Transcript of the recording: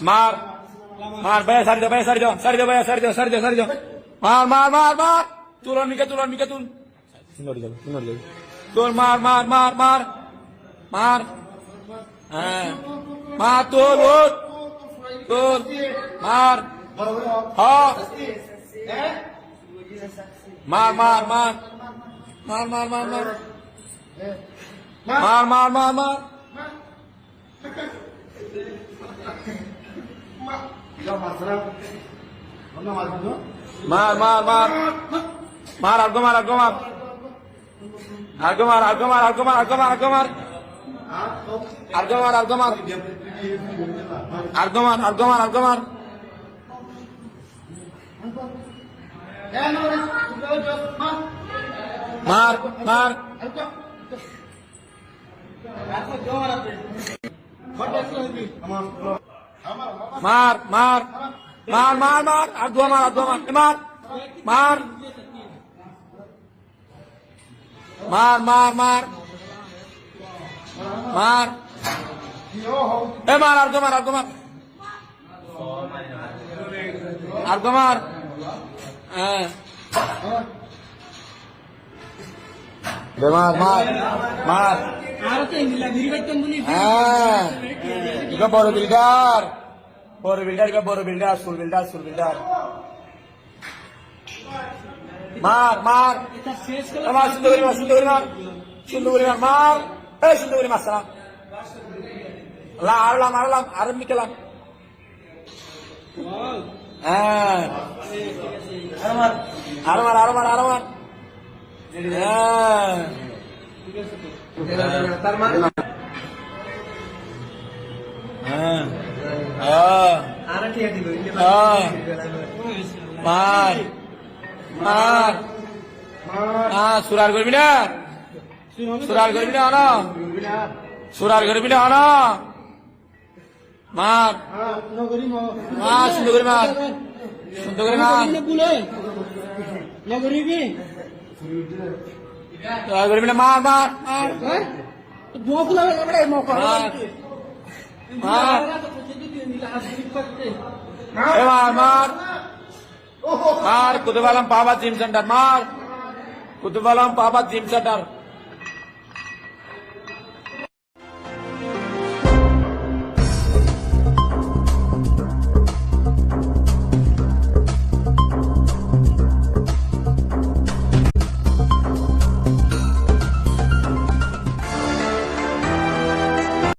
মার মার ভাই সারি দাও ভাই সারি দাও সারি দাও ভাই সারি দাও সারি দাও সারি দাও মার মার মার মার তুল অনমিকা তুল অনমিকা তুল তুল মার মার মার মার মার হ্যাঁ মার তুল উঠ তুল মার হ্যাঁ মার মার মার মার মার মার মার মার মার মার মার মার মার। মার মার আর্গো মার আর্গো মার আর্গো মার আর্গো মার আর্গো মার আর্গো মার আর্গো মার আর্গো মার আর্গো মার আর্গো মার আর্গো মার আর্গো মার মার। মার মার মার মার মার মার আর দোয়া মার আর দোয়া মার মার মার মার মার মার মার এ মার আর মার আর মার আর মার হ্যাঁ মার মার মার হ্যাঁ বড় বিল্ডার বড় বিল্ডার এটা বড় builder school builder school builder মার মার। আমার সুন্দর করে মার সুন্দর করে মার। সুন্দর করে মার মার। এই সুন্দর করে মার সারা লা আরলাম আরলাম আর মিকেলাম হ্যাঁ। আরও মার। আরও মার আরও মার হ্যাঁ। মার মার হ্যাঁ সুরার করবি না সুরার করবি না না সুরার করবি না না মার মার সুন্দর করে মার সুন্দর করে মার না হ্যাঁ মার। মার কুতুবালাম বাবা জিম সেন্টার মার। কুতুবালাম বাবা জিম সেন্টার।